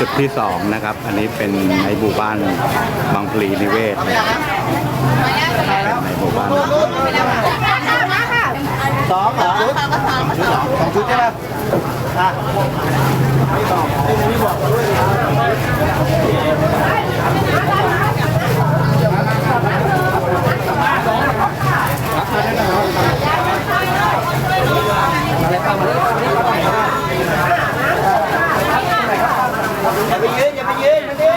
จุดที่สองนะครับ อันนี้เป็นในหมู่บ้านบางพลีนิเวศนะครับในหมู่บ้านสองเหรอชุดสองชุดใช่ไหมอะไม่บอกไม่บอกมาด้วยอย่าไปยืนอย่าไปยืนมาดิ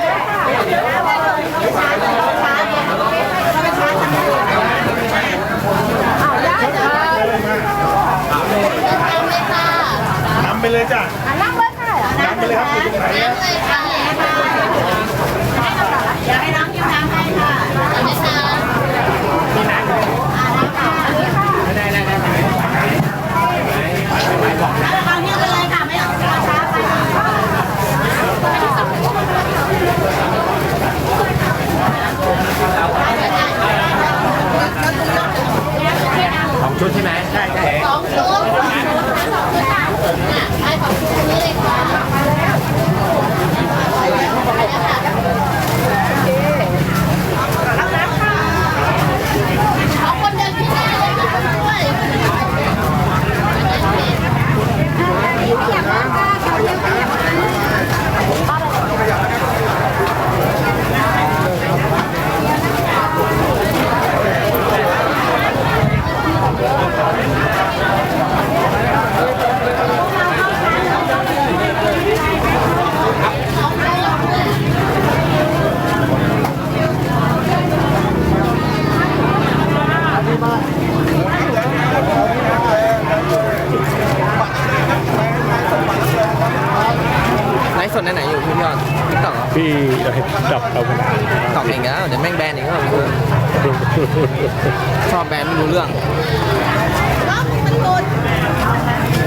นำไปเลย จ้ะนำเลยค่ะนำเลยครับอยู่ตรงไหนอะอยากให้น้องยิ้มน้ำให้ค่ะได้ไหมคะเอาเนี่ยไปเลยค่ะไม่เอาช้าไปสองชุดใช่ไหมใช่ใช่สองชุดสองชุดค่ะใช่ ขอบคุณนี้เลยค่ะเอาคนเดินที่นี่เลยค่ะด้วย ไลฟ์สดไหนๆอยู่พี่ยอดติ๊กต็อก พี่ดับเอาไป ตอกเองแล้วเดี๋ยวแม่งแบนอีกแล้วชอบแบนไม่รู้เรื่อง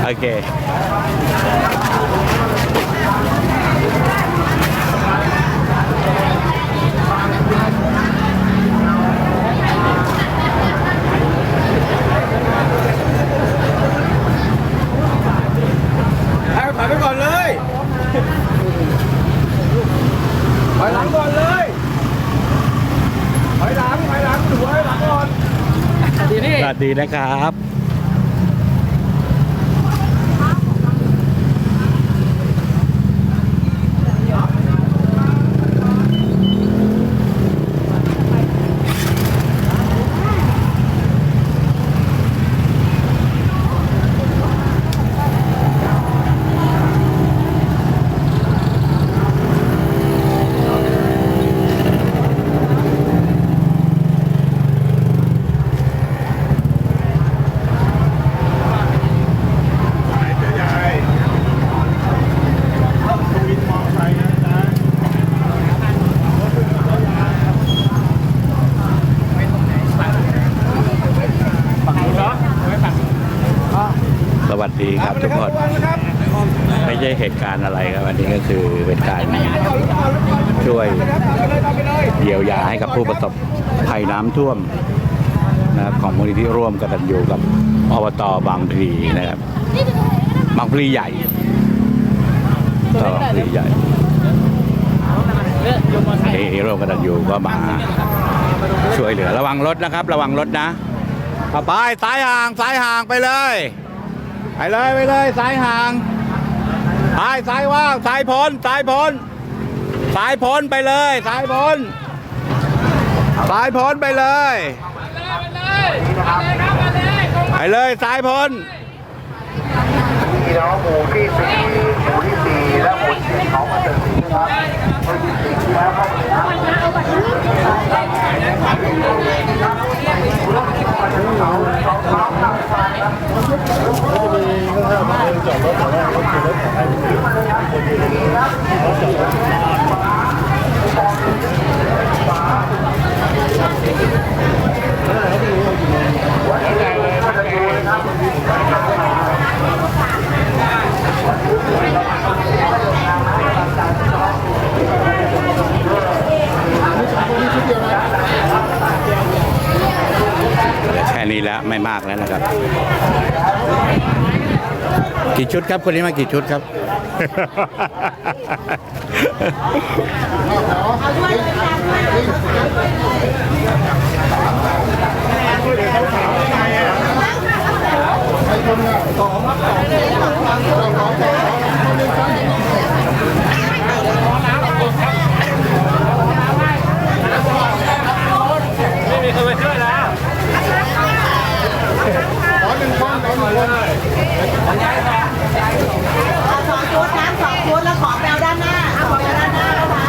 โอเค ถ่ายไปก่อนเลยถอยหลังก่อนเลยถอยหลังถอยหลังถือไว้หลังก่อน ทีนี้ สวัส ดีนะครับ ไหนจะใหญ่วินมอไซค์นะจ๊ะฝั่งนู้นเนาะไม่ฝั่ง สวัสดีครับทุกคน นะครับ ไม่ใช่เหตุการณ์อะไรครับอันนี้ก็คือเป็นการช่วยเยียวยาให้กับผู้ประสบภัยน้ำ ท่วมนะครับของมูลนิธิร่วมกตัญญูกับอบตบางพลีนะครับ บางพลีใหญ่ต่อบางพลีใหญ่นี่ร่วมกตัญญูก็มาช่วยเหลือระวังรถนะครับ ระวังรถนะเอาไปสายห่างสายห่างไปเลยไปเลยไปเลยสายห่างสายสายว่างสายพ้นสายพ้นสายพ้นไปเลยสายพ้น ซ้ายพ้นไปเลย ไปเลยซ้ายพนพี่น้องหมู่ที่สี่หมู่ที่สี่และหมู่ที่ของมาถึงนะครับจอดรถจอดรถจอดรถจอดรถ แค่นี้แล้วไม่มากแล้วนะครับ กี่ชุดครับคนนี้มากี่ชุดครับ ไม่มีคนมาช่วยแล้วเอาสองชุดน้ำสองชุดแล้วของแปลด้านหน้าเอาของแปลด้านหน้านะคะ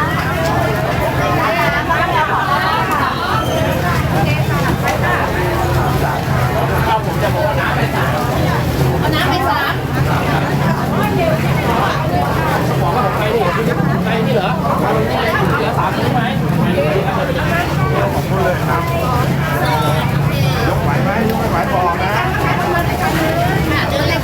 เอาน้ำไปสาม ไหวไหมไม่ไหวบอกนะ เจอเลย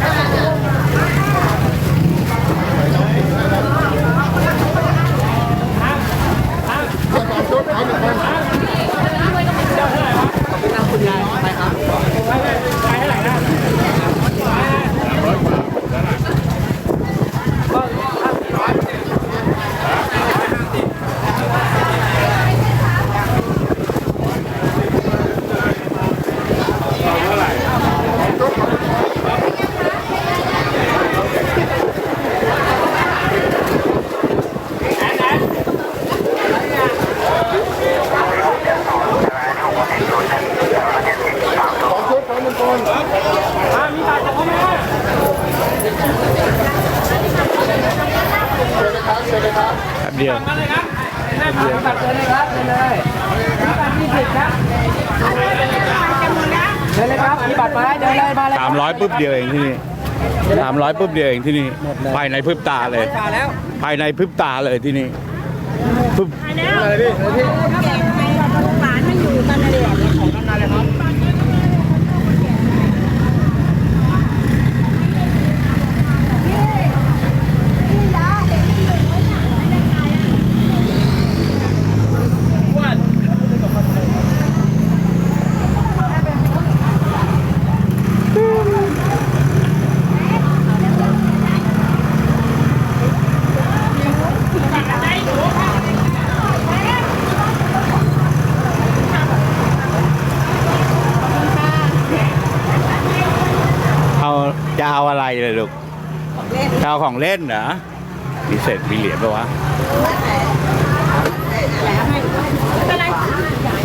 ค่ะ แป๊บเดียว มาเลยครับให้ผ่านบัตรเลยครับเลยบัตรที่สิบครับเดินเลยครับมีบัตรมาเดินเลยมาเลย สามร้อยปุ๊บเดียวเองที่นี่สามร้อย ปุ๊บเดียวเองที่นี่ภายในพริบตาเลยมาแล้วภายในพริบตาเลยที่นี่ปุ๊บหลานไม่อยู่กันเลยเอาจะเอาอะไรเลยลูกจะเอา ของเล่นเหรอมีเศษมีเหรียญปะวะ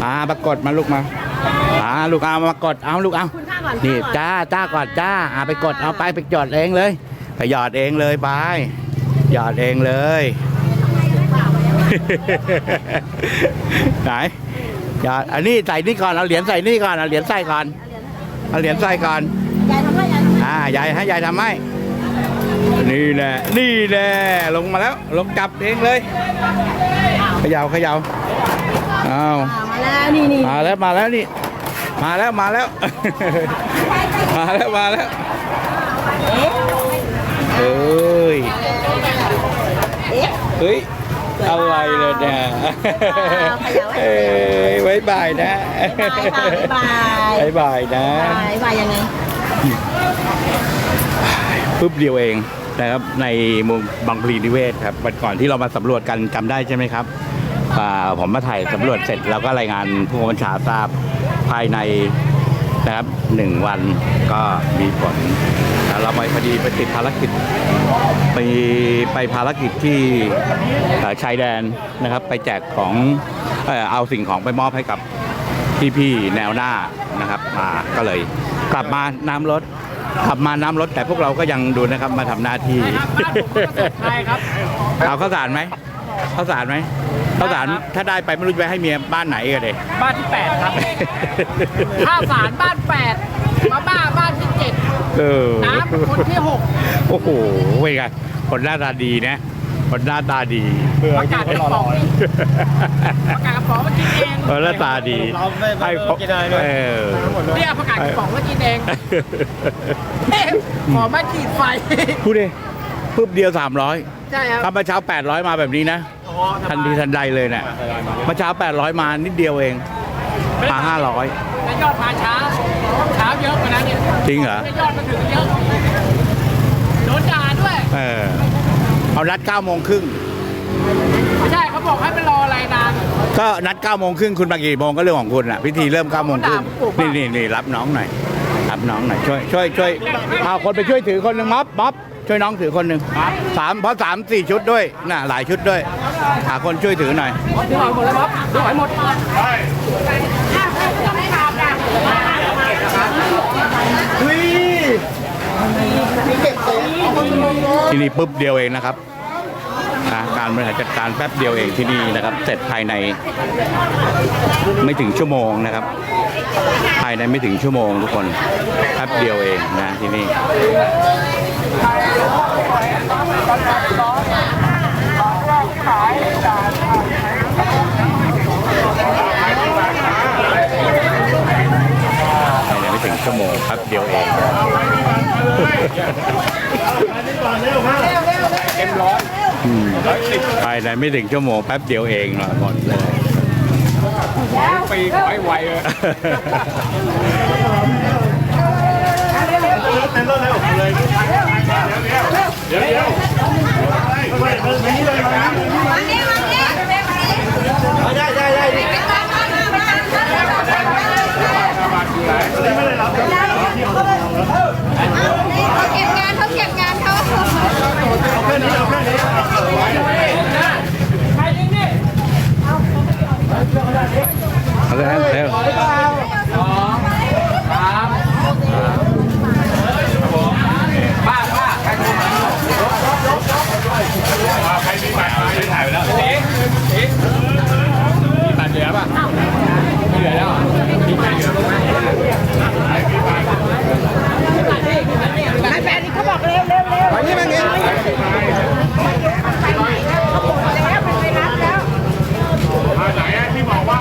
มาปรากฏมาลูกมามาลูกเอามากดเอาลูกเอานี่จ้าจ้าก่อนจ้าอ่าไปกดเอาไปไปจอดเองเลย ไปหยอดเองเลยไปหยอดเองเลยไหนหยอดอันนี้ใส่นี่ก่อนเอาเหรียญใส่นี่ก่อนเอาเหรียญใส่ก่อนเอาเหรียญใส่ก่อนยายทำไรยายทำไรอ่ายายให้ยายทำให้ นี่แหละ นี่แหละ ลงมาแล้ว ลงจับเองเลยเขย่าเขย่าอ้าวมาแล้วนี่นี่มาแล้วมาแล้วนี่ มาแล้วมาแล้ว มาแล้วมาแล้วเอ้ยเฮ้ยอะไรเลยเนี่ยเอ้ยไว้บายนะบายค่ะบ๊ายบายบายบายนะบายบายยังไงปุ๊บเดียวเอง นะครับในเมุมบางพลีนิเวศครับวันก่อนที่เรามาสำรวจกันจำได้ใช่ไหมครับอ่าผมมาถ่ายสำรวจเสร็จแล้วก็รายงานผู้บัญชาทราบภายในนะครับหนึ่งวันก็มีผลแล้วเราไปพอดีไปติดภารกิจไปไปภารกิจที่ชายแดนนะครับ ไปแจกของเอ่อเอาสิ่งของไปมอบให้กับพี่ๆแนวหน้านะครับมาก็เลยกลับมาน้ำลด ขับมาน้ำรถแต่พวกเราก็ยังดูนะครับมาทำหน้าที่ใช่ครับเอาข้าวสารไหมข้าวสารไหมข้าวสารถ้าได้ไปไม่รู้จะไปให้เมียบ้านไหนกันเลยบ้านที่แปดครับข้าวสารบ้านแปดมาบ้าบ้านที่เจ็ดเออน้ำคนที่หกโอ้โหเป็นไงคนหน้าตาดีนะ คนหน้าตาดีประกาศกระป๋องประกาศกระป๋องมากินเองคนหน้าตาดีให้เขาเออเนี่ยประกาศกระป๋องมากินเองเอ๊ะขอมาขีดไฟพูดดิปุ๊บเดียวสามร้อยใช่ครับถ้าเมื่อเช้าแปดร้อยมาแบบนี้นะทันทีทันใดเลยเนี่ยเมื่อเช้าแปดร้อยมานิดเดียวเองมาห้าร้อยแล้วยอดพาช้าช้าจริงเหรอ ยอดมาถึงเยอะโดนด่าด้วย เออ เอานัดเก้าโมงครึ่งไม่ใช่เขาบอกให้ไปรออะไรนาน ก็นัดเก้าโมงครึ่งคุณมากี่โมงก็เรื่องของคุณอะพิธีเริ่มเก้าโมงครึ่งผมด่าผมนี่นี่นี่รับน้องหน่อยรับน้องหน่อยช่วยช่วยช่วยเอาคนไปช่วยถือคนหนึ่งม็อบม็อบช่วยน้องถือคนหนึ่งสามเพราะสามสี่ชุดด้วยน่ะหลายชุดด้วยหาคนช่วยถือหน่อยดูหอยหมดแล้วครับดูหอยหมด ที่นี่ปุ๊บเดียวเองนะครับการบริหารจัดการแป๊บเดียวเองที่นี่นะครับ เสร็จภายในไม่ถึงชั่วโมงนะครับ ภายในไม่ถึงชั่วโมงทุกคนแป๊บเดียวเองนะที่นี่ภายในไม่ถึงชั่วโมงแป๊บเดียวเอง อืมภายในไม่ถึงชั่วโมงแป๊บเดียวเองเนาะหมดเลยปีขอให้ไวเลยได้ได้ได้ เขาเก็บงานเขาเก็บงานเขาเอาเลยฮะเร็วป้าป้าใครมาใครมีบัตรมาไม่ถ่ายไปแล้วเอ๊ะเอ๊ะมีบัตรเหลือป่ะไม่เหลือแล้วมีใครเหลือบ้างไหม ไปนี่มางี้ มาไหนอะที่บอกว่า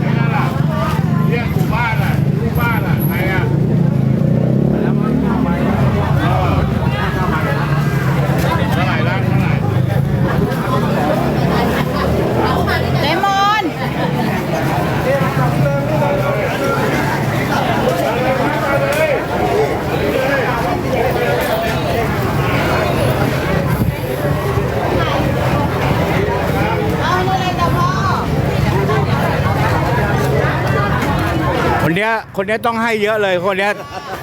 ไอ้นั่นล่ะเรียกหมู่บ้านอะลูกบ้านอะใครอะเท่าไหร่ละเท่าไหร่ เลมอน เอาให้เลยจ้ะพ่อ คนเนี้ยคนเนี้ยต้องให้เยอะเลยคนเนี้ย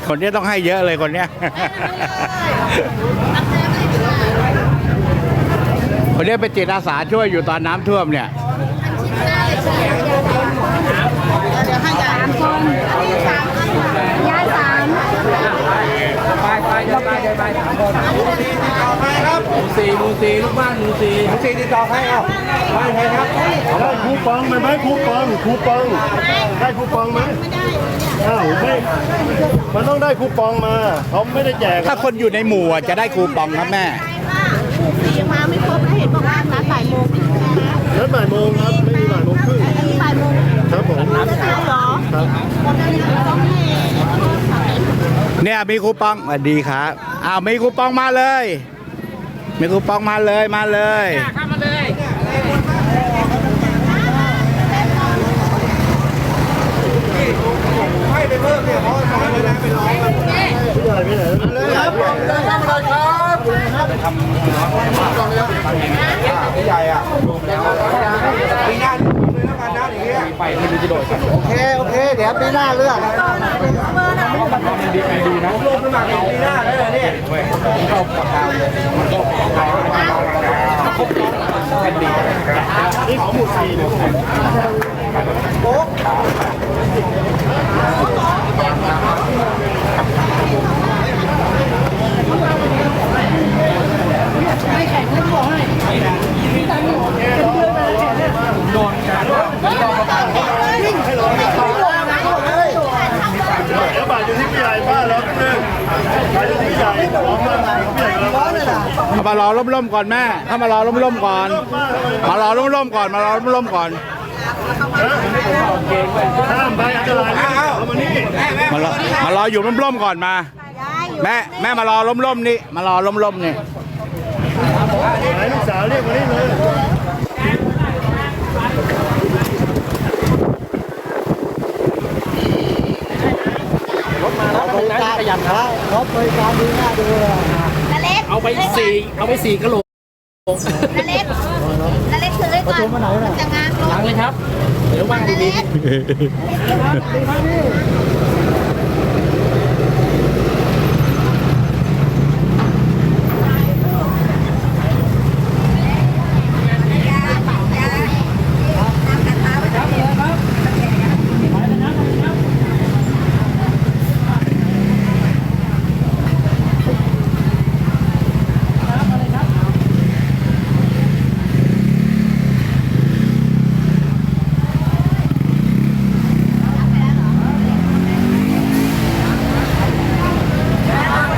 คนเนี้ยต้องให้เยอะเลยคนเนี้ย คนเนี้ยเป็นจิตอาสาช่วยอยู่ตอนน้ำท่วมเนี่ย ยายสาม ไปไปไปไปสามคน มู่สี่หมู่สี่ลูกบ้านหมู่สี่สี่ติดต่อใครเอาไปใครครับได้คูปองไหมไหมคูปองคูปองได้คูปองไหมอ้าวไม่มันต้องได้คูปองมาเขาไม่ได้แจกถ้าคนอยู่ในหมู่อะจะได้คูปองครับแม่สี่มาไม่ครบแล้วเห็นบอกว่านัดบ่ายโมงนัดบ่ายโมงครับไม่มีบ่ายโมงครึ่งอันนี้บ่ายโมงครับผมจะเช้าเหรอครับคนนั้นต้องให้เนี่ยมีคูปองสวัสดีครับอ้าวมีคูปองมาเลย มีคูปองมาเลยมาเลย ข้ามมาเลยให้ไปเพิ่มเนี่ยเพราะว่าน้อยแล้วเป็นร้อยครับผู้ใหญ่ไปไหนเลยครับเลยครับเลยครับไปทำผู้ใหญ่อะปีหน้าเลยแล้วกัน ไปไม่รู้จะโดดกันโอเค โอเค เดี๋ยวปีหน้าเลือกรวมสมัครอีกปีหน้าได้เลยเนี่ยนี่ของหมู่สี่เนี่ยโป๊ะ แล้วบ่ายอยู่ที่ผู้ใหญ่บ้านเราหนึ่งบ่ายอยู่ที่ผู้ใหญ่ของเมืองผู้ใหญ่เรา ร้อนเลยล่ะ เข้ามา รอร่มๆก่อนแม่เข้ามารอร่มๆก่อน มารอร่มๆก่อนมารอร่มๆก่อนห้ามไปอันตรายนะเอามานี่มารอมารออยู่ร่มๆก่อนมา แม่แม่มารอร่มๆนี่มารอร่มๆนี่ไหนลูกสาวเรียกมานี่เลยตขยันครับรถบริการดีน่าดูเลยนา เล็กเอาไปสี่เอาไปสี่กะโหลกนาเล็กนาเล็กถือไว้ก่อนจะงานยังเลยครับ เดี๋ยวว่างนาดีเล็ก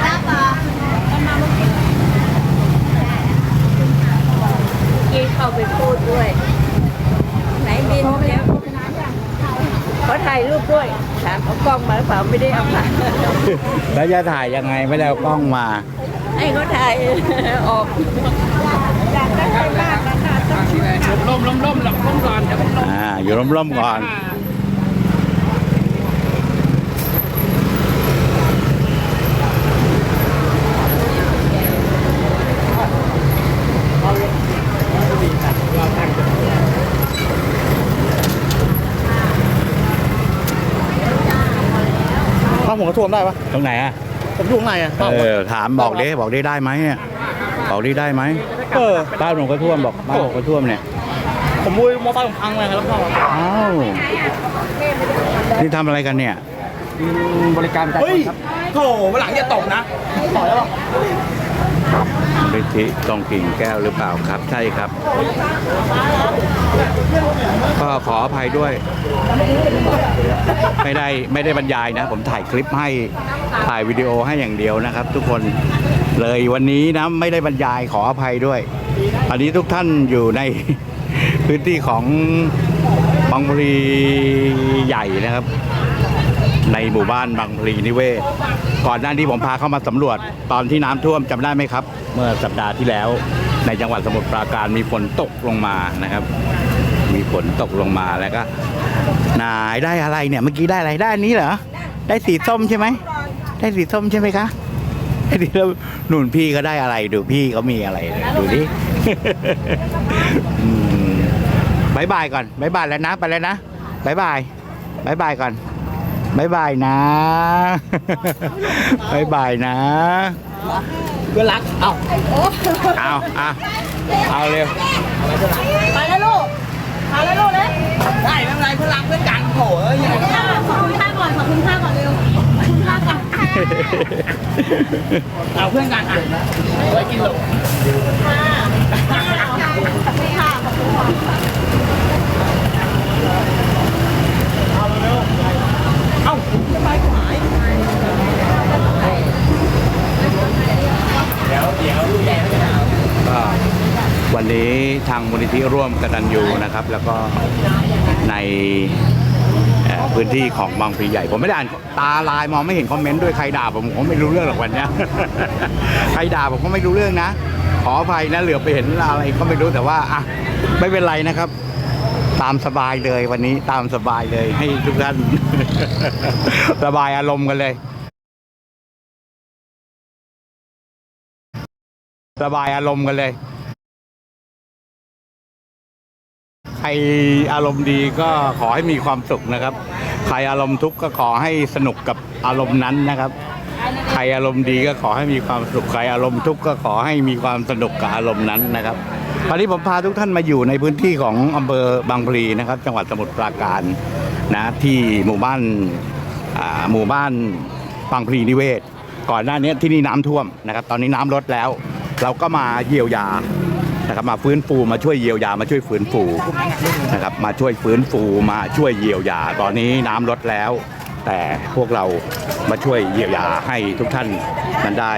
รับอะ กี้เข้าไป พูดด้วย ไหนบินแล้วขอถ่ายรูปด้วยถามเอากล้องมาหรือเปล่าไม่ได้เอามาแล้วจะถ่ายยังไงไม่ได้เอากล้องมา ให้เขาถ่ายออกอยากได้ใครบ้างนะคะต้องช่วยๆล่มล่มล่มหลับล่มก่อนเดี๋ยวผมล่มอ่า อยู่ร่มๆก่อน หัวท่วมได้ปะตรงไหนอะผมอยู่ข้างในอะเออถามบอกดิบอกดิได้ไหมเนี่ยบอกดิได้ไหมเออบ้านผมก็ท่วมบอกบ้านผมก็ท่วมเนี่ยผมมุ้ยมอไซค์ผมพังเลยครับพ่ออ้าวนี่ทำอะไรกันเนี่ยบริการเฮ้ยโถวันหลังอย่าตกนะต่อยแล้ว ฤทธิตองกิ่งแก้วหรือเปล่าครับ ใช่ครับ ก็ขออภัยด้วย ไม่ได้ไม่ได้บรรยายนะ ผมถ่ายคลิปให้ถ่ายวิดีโอให้อย่างเดียวนะครับ ทุกคนเลยวันนี้นะไม่ได้บรรยายขออภัยด้วย อันนี้ทุกท่านอยู่ในพื้นที่ของบางพลีใหญ่นะครับ ในหมู่บ้านบางพลีนิเวศ ก่อนหน้านี้ผมพาเข้ามาสำรวจตอนที่น้ำท่วมจำได้ไหมครับ เมื่อสัปดาห์ที่แล้ว ในจังหวัดสมุทรปราการมีฝนตกลงมานะครับ มีฝนตกลงมาแล้วก็นายได้อะไรเนี่ยเมื่อกี้ได้อะไรได้อันนี้เหรอได้สีส้มใช่ไหมได้สีส้มใช่ไหมคะไอเดีแล้วหนุนพี่ก็ได้อะไรดูพี่เขามีอะไรดูดิ อืมบายบายก่อนบายบายแล้วนะไปแล้วนะบายบายบายบายก่อน บายบายนะ บายบายนะเพื่อนรัก เอ้าเอาเอาเอาเร็ว ไปแล้วลูกไปแล้วลูกเลยได้ไม่เป็นไรเพื่อนรักเพื่อนกันโถเอ้ยขอบคุณค่าก่อนขอบคุณค่าก่อนเร็วขอบคุณค่าก่อนเอาเพื่อนกันอะไว้กินหลงก็วันนี้ ทางมูลนิธิร่วมกตัญญูนะครับ แล้วก็ในพื้นที่ของบางพลีใหญ่ ผมไม่ได้อ่านตาลายมองไม่เห็นคอมเมนต์ด้วยใครด่าผมผมไม่รู้เรื่องหรอกวันนี้ใครด่าผมก็ไม่รู้เรื่องนะ ขออภัยนะเหลือไปเห็นอะไรก็ไม่รู้แต่ว่าอะไม่เป็นไรนะครับตามสบายเลยวันนี้ตามสบายเลยให้ทุกท่านระบายอารมณ์กันเลยระบายอารมณ์กันเลย ใครอารมณ์ดีก็ขอให้มีความสุขนะครับ ใครอารมณ์ทุกข์ก็ขอให้สนุกกับอารมณ์นั้นนะครับ ใครอารมณ์ดีก็ขอให้มีความสุข ใครอารมณ์ทุกข์ก็ขอให้มีความสนุกกับอารมณ์นั้นนะครับวันนี้ผมพาทุกท่านมาอยู่ในพื้นที่ของอำเภอบางพลีนะครับ จังหวัดสมุทรปราการนะที่หมู่บ้านหมู่บ้านบางพลีนิเวศ ก่อนหน้านี้ที่นี่น้ำท่วมนะครับ ตอนนี้น้ำลดแล้ว เราก็มาเยียวยา นะครับมาฟื้นฟูมาช่วยเยียวยามาช่วยฟื้นฟูนะครับมาช่วยฟื้นฟูมาช่วยเยียวยา ตอนนี้น้ำลดแล้ว แต่พวกเรามาช่วยเยียวยาให้ทุกท่านนั้นได้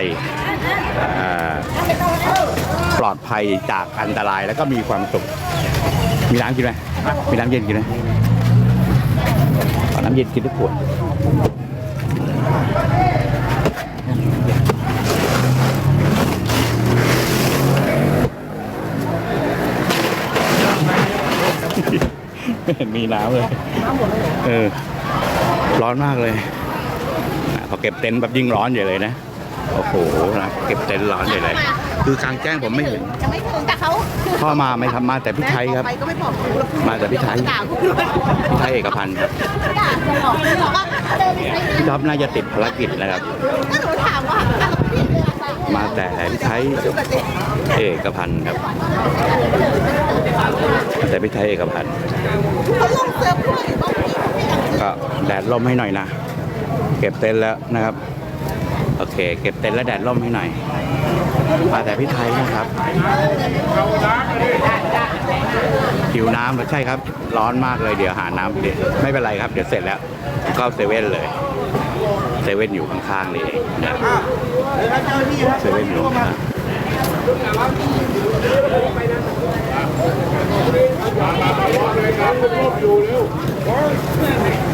ปลอดภัยจากอันตรายแล้วก็มีความสุขมีน้ำกินไหมมีน้ำเย็นกินไหมน้ำเย็นกินทุกขวด ไม่เห็นมีน้ำเลย เออ ร้อนมากเลยอะพอเก็บเต็นท์แบบยิ่งร้อนใหญ่เลยนะ โอ้โหนะเก็บเต็นท์ร้อนใหญ่เลย คือกลางแจ้งผมไม่เห็นยังไม่ถึงแต่เขาพ่อมาไหมครับ มาแต่พี่ไทยครับ ไปก็ไม่บอกกูแล้วมาแต่พี่ไทยด่ากูด้วยพี่ไทยเอกพันธ์ครับด่ากูบอกเลยบอกว่าเดินไปไหนพี่ท็อปน่าจะติดภารกิจนะครับก็หนูถามว่า อ้าวพี่เดินไปมาแต่พี่ไทยเอกพันธ์ครับมาแต่พี่ไทยเอกพันธ์เขาลงเซิร์ฟด้วยบอกพี่ไม่อยากก็แดดร่มให้หน่อยนะ เก็บเต็นท์แล้วนะครับ โอเค เก็บเต็นท์แล้วแดดร่มให้หน่อยมาแต่พี่ไทยนะครับหิวน้ำเหรอใช่ครับ ร้อนมากเลยเดี๋ยวหาน้ำเดี๋ยวไม่เป็นไรครับ เดี๋ยวเสร็จแล้ว ก็เซเว่นเลย เซเว่นอยู่ข้างๆนี่เองนะเซเว่นอยู่ข้าง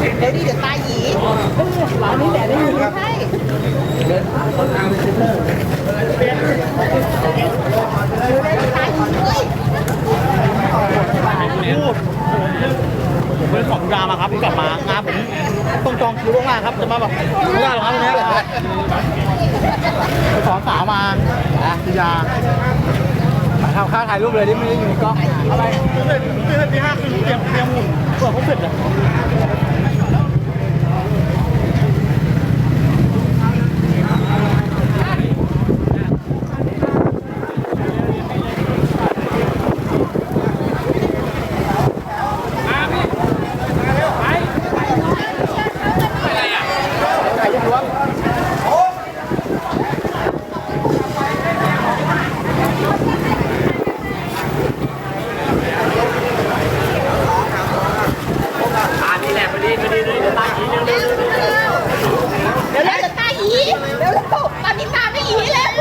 เดี๋ยวดิเดี๋ยวตายหยีร้านนี้แดดได้อยู่ใช่ตายหยีเฮ้ย ผมเป็นของดามาครับกลับมางานผมต้องจองคิวล่วงหน้าครับจะมาแบบไม่ได้หรอกครับวันนี้ไปสอนสาวมาอะพิยาทำค่าถ่ายรูปเลยที่ไม่ได้อยู่ในกล้องอะไรเสร็จเสร็จที่ห้าคือเตรียมเตรียมหุ่นเปิดเขาเสร็จเลย เดี๋ยวเดี๋ยวตายหยีเดี๋ยวตอนนี้ตาไม่หยีแล้ว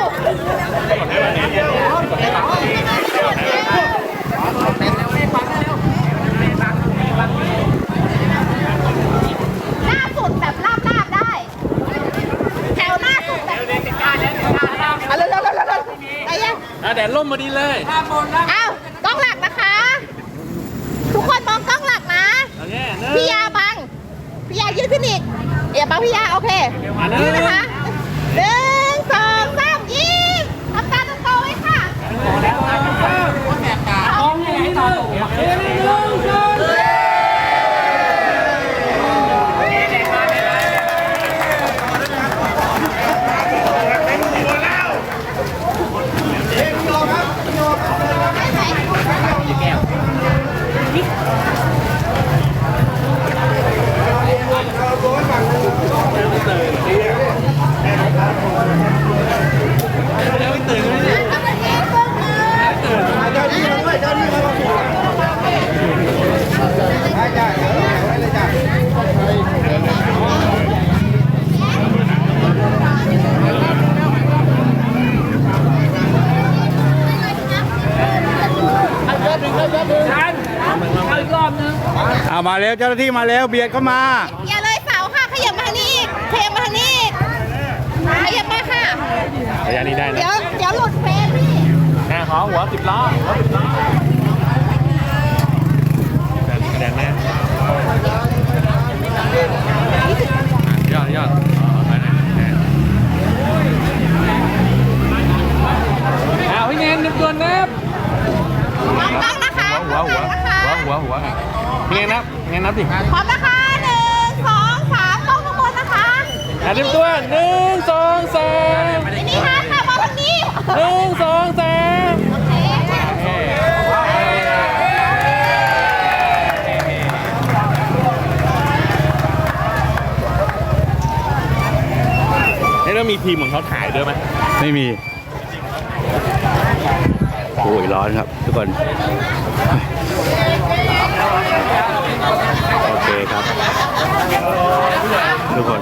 หน้าสุดแบบลาบลาบได้ แถวหน้าสุดแบบเอาเร็วเร็วเร็วเร็วไปยัง แดดร่มมาดีเลยอ้าวกล้องหลักนะคะ ทุกคนมองกล้องหลักนะพี่ยาบัง พี่ยายืดขึ้นอีกอย่าบังพี่ยาโอเคยืดนะคะหนึ่งสองสามยิ้มทำตาโตๆไว้ค่ะต้องมาเทเบิ้งเลย เอามาเร็วเจ้าหน้าที่มาเร็วเบียดเข้ามาอย่าเลยเสาค่ะ ขยับมาทางนี้อีกขยับมาทางนี้อีกขยับมาค่ะ ระยะนี้ได้นะเดี๋ยวเดี๋ยวหลุดเฟรมพี่แค่ขอหัวสิบล้อแดงแน่ยอดยอดไปไหนเอาพี่เงินนึกตัวนับมองกล้องนะคะหัวหัวนะคะหัวหัวหัวพี่เงินนับเงินนับดิพร้อมนะคะหนึ่งสองสามกล้องข้างบนนะคะอะเตรียมตัวหนึ่งสองสามอันนี้ค่ะ หนึ่งสองสามโอเคนี่ต้องมีทีมของเขาถ่ายด้วยไหมไม่มี โอ้ยร้อนครับ ทุกคน โอเคครับ ทุกคน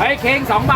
ไอ้เค้งสองใบ